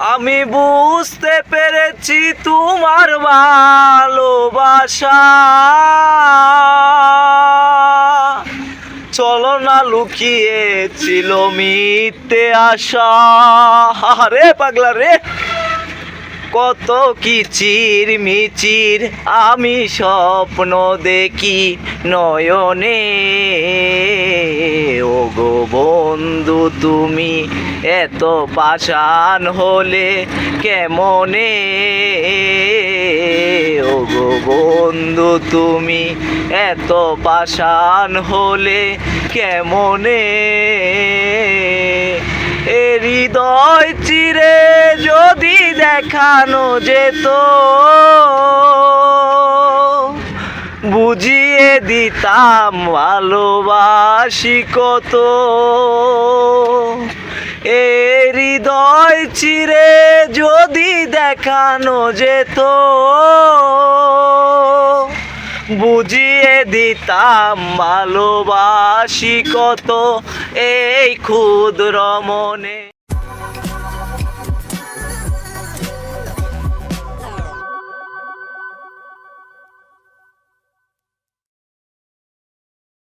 আমি বুঝতে পেরেছি তোমার ভালোবাসা। চলো না লুকিয়েছিল মিথ্যে আশা। রে পাগলা রে। কত কিচির মিচির আমি স্বপ্ন দেখি নয়নে। ও গো বন্ধু, তুমি এত পাষাণ হলে কেমনে? ও গো বন্ধু, তুমি এত পাষাণ হলে কেমনে? এ হৃদয় চিরে যদি দেখানো যেত। বুঝিয়ে দিতাম ভালোবাসি কত। এ হৃদয় চিরে যদি দেখানো যেত। বুঝিয়ে দিতাম ভালোবাসি কত। এই ক্ষুদ্র মনে